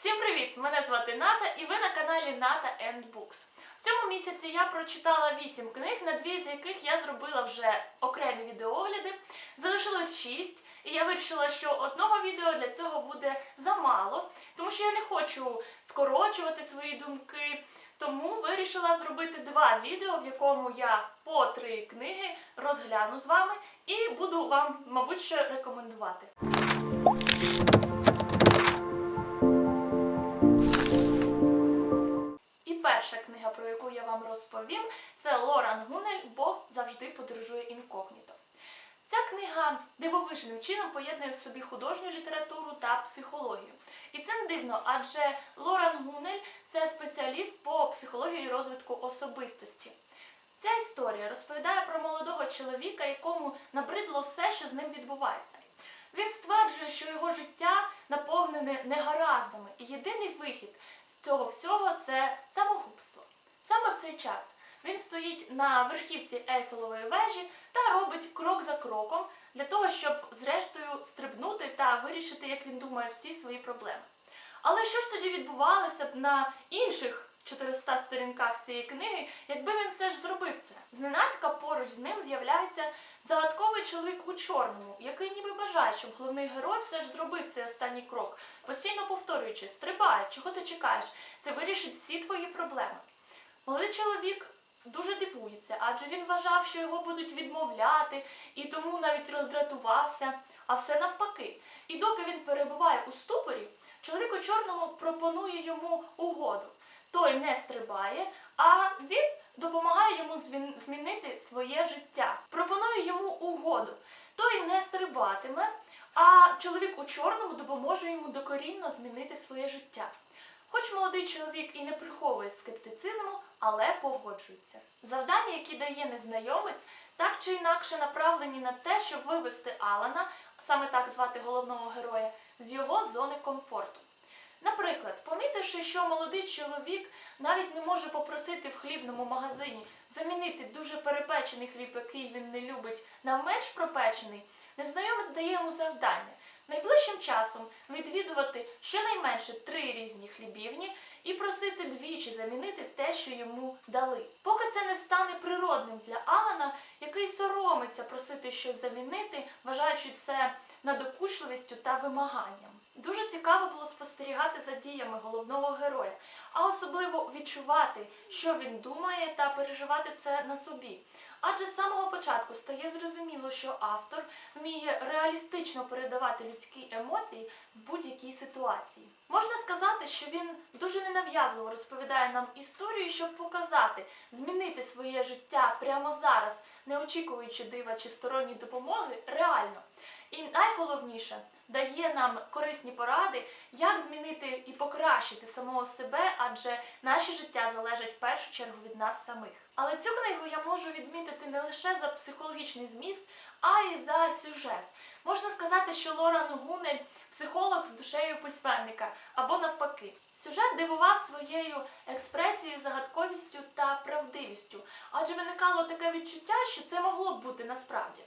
Всім привіт! Мене звати Ната і ви на каналі Ната and Books. В цьому місяці я прочитала 8 книг, на дві з яких я зробила вже окремі відеогляди. Залишилось 6, і я вирішила, що одного відео для цього буде замало, тому що я не хочу скорочувати свої думки. Тому вирішила зробити два відео, в якому я по три книги розгляну з вами і буду вам, мабуть, що рекомендувати. Перша книга, про яку я вам розповім, це Лоран Гунель Бог завжди подорожує інкогніто. Ця книга дивовижним чином поєднує в собі художню літературу та психологію. І це не дивно, адже Лоран Гунель це спеціаліст по психології розвитку особистості. Ця історія розповідає про молодого чоловіка, якому набридло все, що з ним відбувається. Він стверджує, що його життя наповнене негараздами, і єдиний вихід цього всього це самогубство. Саме в цей час він стоїть на верхівці Ейфелової вежі та робить крок за кроком для того, щоб зрештою стрибнути та вирішити, як він думає, всі свої проблеми. Але що ж тоді відбувалося б на інших 400 сторінках цієї книги, якби він все ж зробив це? Зненацька поруч з ним з'являється загадковий чоловік у чорному, який ніби бажає, щоб головний герой все ж зробив цей останній крок, постійно повторюючи: стрибай, чого ти чекаєш? Це вирішить всі твої проблеми. Молодий чоловік дуже дивується, адже він вважав, що його будуть відмовляти, і тому навіть роздратувався, а все навпаки. І доки він перебуває у ступорі, чоловік у чорному пропонує йому угоду. Той не стрибає, а він допомагає йому змінити своє життя. Пропонує йому угоду. Той не стрибатиме, а чоловік у чорному допоможе йому докорінно змінити своє життя. Хоч молодий чоловік і не приховує скептицизму, але погоджується. Завдання, які дає незнайомець, так чи інакше направлені на те, щоб вивести Алана, саме так звати головного героя, з його зони комфорту. Наприклад, помітивши, що молодий чоловік навіть не може попросити в хлібному магазині замінити дуже перепечений хліб, який він не любить, на менш пропечений, незнайомець дає йому завдання найближчим часом відвідувати щонайменше три різні хлібівні і просити двічі замінити те, що йому дали. Поки це не стане природним для Алана, який соромиться просити щось замінити, вважаючи це надокучливістю та вимаганням. Дуже цікаво було спостерігати за діями головного героя, а особливо відчувати, що він думає, та переживати це на собі. Адже з самого початку стає зрозуміло, що автор вміє реалістично передавати людські емоції в будь-якій ситуації. Можна сказати, що він дуже ненав'язливо розповідає нам історію, щоб показати, змінити своє життя прямо зараз, не очікуючи дива чи сторонньої допомоги, реально. І найголовніше дає нам корисні поради, як змінити і покращити самого себе, адже наше життя залежить в першу чергу від нас самих. Але цю книгу я можу відмітити не лише за психологічний зміст, а й за сюжет. Можна сказати, що Лоран Гунель психолог з душею письменника або навпаки. Сюжет дивував своєю експресією, загадковістю та правдивістю, адже виникало таке відчуття, що це могло б бути насправді.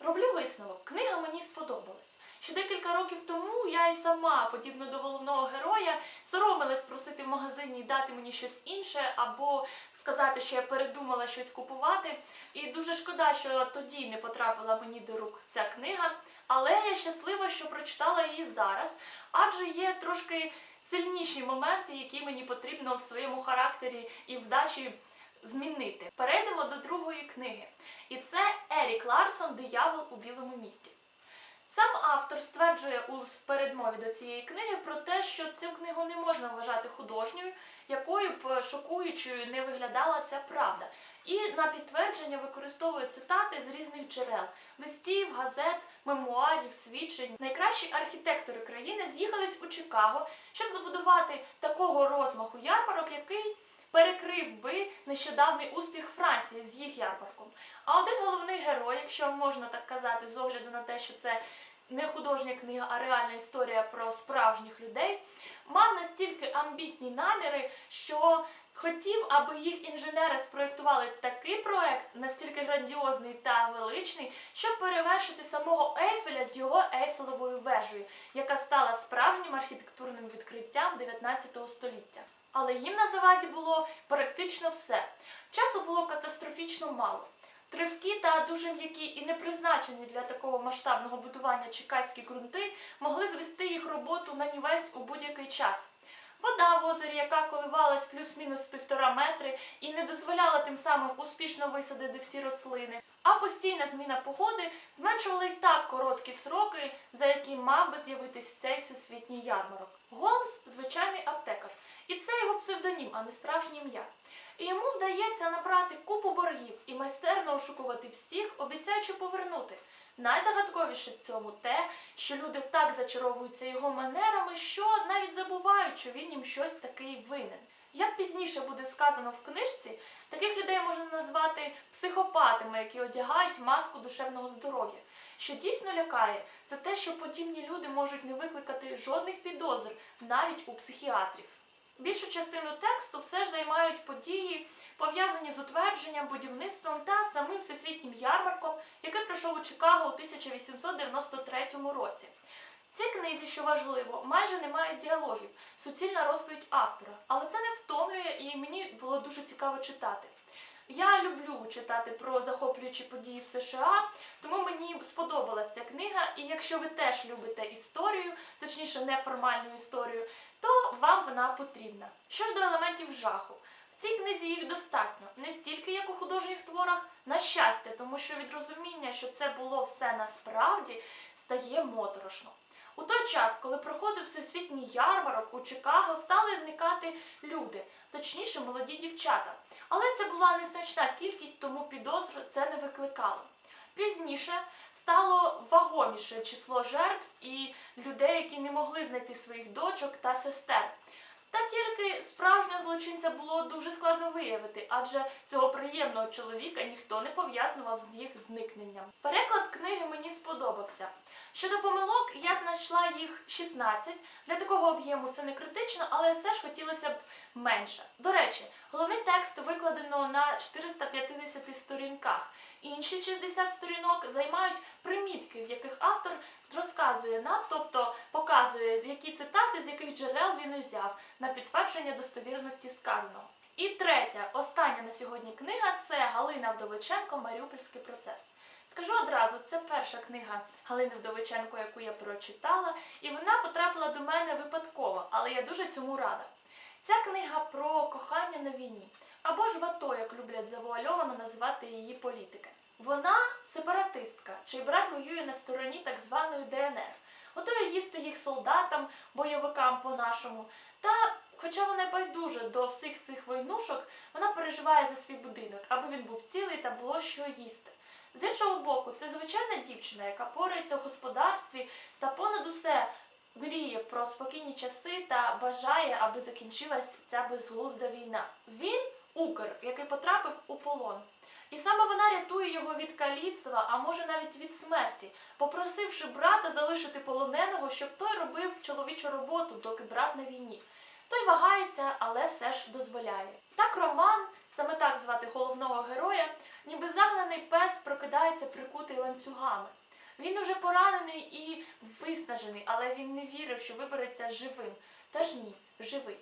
Роблю висновок, книга мені сподобалась. Ще декілька років тому я і сама, подібно до головного героя, соромилась просити в магазині дати мені щось інше, або сказати, що я передумала щось купувати. І дуже шкода, що тоді не потрапила мені до рук ця книга. Але я щаслива, що прочитала її зараз, адже є трошки сильніші моменти, які мені потрібно в своєму характері і вдачі змінити. Перейдемо до. І це Ерік Ларсон Диявол у білому місті. Сам автор стверджує у передмові до цієї книги про те, що цю книгу не можна вважати художньою, якою б шокуючою не виглядала ця правда. І на підтвердження використовує цитати з різних джерел: листів, газет, мемуарів, свідчень. Найкращі архітектори країни з'їхались у Чикаго, щоб забудувати такого розмаху ярмарок, який перекрив би нещодавний успіх Франції з їх ярмарком. А один головний герой, якщо можна так казати, з огляду на те, що це не художня книга, а реальна історія про справжніх людей, мав настільки амбітні наміри, що Хотів, аби їх інженери спроєктували такий проект, настільки грандіозний та величний, щоб перевершити самого Ейфеля з його Ейфелевою вежею, яка стала справжнім архітектурним відкриттям 19 століття. Але їм на заваді було практично все. Часу було катастрофічно мало. Тривкі та дуже м'які і не призначені для такого масштабного будування чекайські ґрунти могли звести їх роботу на нівець у будь-який час. Вода в озері, яка коливалась плюс-мінус півтора метри і не дозволяла тим самим успішно висадити всі рослини. А постійна зміна погоди зменшувала й так короткі сроки, за які мав би з'явитись цей всесвітній ярмарок. Голмс звичайний аптекар, і це його псевдонім, а не справжнє ім'я. І йому вдається набрати купу боргів і майстерно ошукувати всіх, обіцяючи повернути. Найзагадковіше в цьому те, що люди так зачаровуються його манерами, що навіть забувають, що він їм щось такий винен. Як пізніше буде сказано в книжці, таких людей можна назвати психопатами, які одягають маску душевного здоров'я. Що дійсно лякає, це те, що подібні люди можуть не викликати жодних підозр навіть у психіатрів. Більшу частину тексту все ж займають події, пов'язані з утвердженням, будівництвом та самим всесвітнім ярмарком, який пройшов у Чикаго у 1893 році. В цій книзі, що важливо, майже немає діалогів, суцільна розповідь автора, але це не втомлює і мені було дуже цікаво читати. Я люблю читати про захоплюючі події в США, тому мені сподобалась ця книга. І якщо ви теж любите історію, точніше неформальну історію, то вам вона потрібна. Що ж до елементів жаху, в цій книзі їх достатньо, не стільки як у художніх творах, на щастя, тому що від розуміння, що це було все насправді, стає моторошно. У той час, коли проходив всесвітній ярмарок у Чикаго, стали зникати люди, точніше молоді дівчата. Але це була незначна кількість, тому підозр це не викликало. Пізніше стало вагоміше число жертв і людей, які не могли знайти своїх дочок та сестер. Та тільки справжнього злочинця було дуже складно виявити, адже цього приємного чоловіка ніхто не пов'язував з їх зникненням. Переклад книги мені сподобався. Щодо помилок, я знайшла їх 16. Для такого об'єму це не критично, але все ж хотілося б менше. До речі, головний текст викладено на 450 сторінках. Інші 60 сторінок займають примітки, в яких автор розказує нам, тобто показує, які цитати з яких джерел він узяв на підтвердження достовірності сказаного. І третя, остання на сьогодні книга це Галина Вдовиченко Маріупольський процес. Скажу одразу, це перша книга Галини Вдовиченко, яку я прочитала, і вона потрапила до мене випадково, але я дуже цьому рада. Ця книга про кохання на війні, або ж вато, як люблять завуальовано називати її політики. Вона сепаратистка, чий брат воює на стороні так званої ДНР, готує їсти їх солдатам, бойовикам по-нашому. Та, хоча вона й байдужа до всіх цих войнушок, вона переживає за свій будинок, аби він був цілий та було що їсти. З іншого боку, це звичайна дівчина, яка порається в господарстві та понад усе мріє про спокійні часи та бажає, аби закінчилась ця безглузда війна. Він укр, який потрапив у полон. І саме вона рятує його від каліцтва, а може навіть від смерті, попросивши брата залишити полоненого, щоб той робив чоловічу роботу, доки брат на війні. Той вагається, але все ж дозволяє. Так Роман, саме так звати головного героя, ніби загнаний пес прокидається прикутий ланцюгами. Він уже поранений і виснажений, але він не вірив, що вибереться живим. Та ж ні, живий.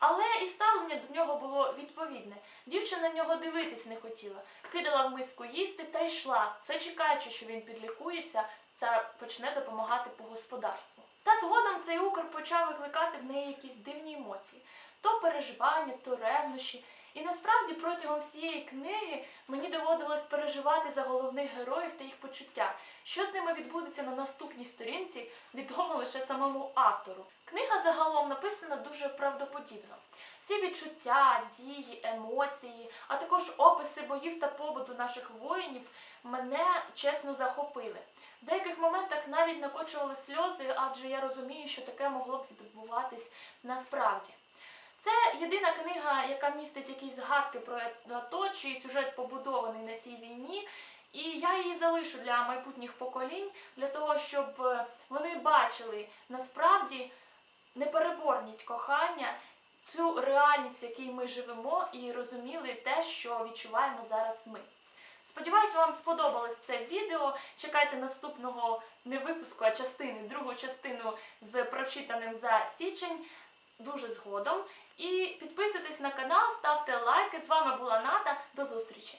Але і ставлення до нього було відповідне. Дівчина в нього дивитись не хотіла, кидала в миску їсти та йшла, все чекаючи, що він підлікується та почне допомагати по господарству. Та згодом цей укр почав викликати в неї якісь дивні емоції: то переживання, то ревнощі. І насправді протягом всієї книги мені доводилось переживати за головних героїв та їх почуття. Що з ними відбудеться на наступній сторінці, відомо лише самому автору. Книга загалом написана дуже правдоподібно. Всі відчуття, дії, емоції, а також описи боїв та побуту наших воїнів мене чесно захопили. В деяких моментах навіть накочували сльози, адже я розумію, що таке могло б відбуватись насправді. Це єдина книга, яка містить якісь згадки про АТО, чи сюжет побудований на цій війні. І я її залишу для майбутніх поколінь, для того, щоб е, вони бачили насправді непереборність кохання, цю реальність, в якій ми живемо, і розуміли те, що відчуваємо зараз ми. Сподіваюсь, вам сподобалось це відео. Чекайте наступного не випуску, а частини, другу частину з прочитаним за січень дуже згодом. І підписуйтесь на канал, ставте лайки. З вами була Ната. До зустрічі!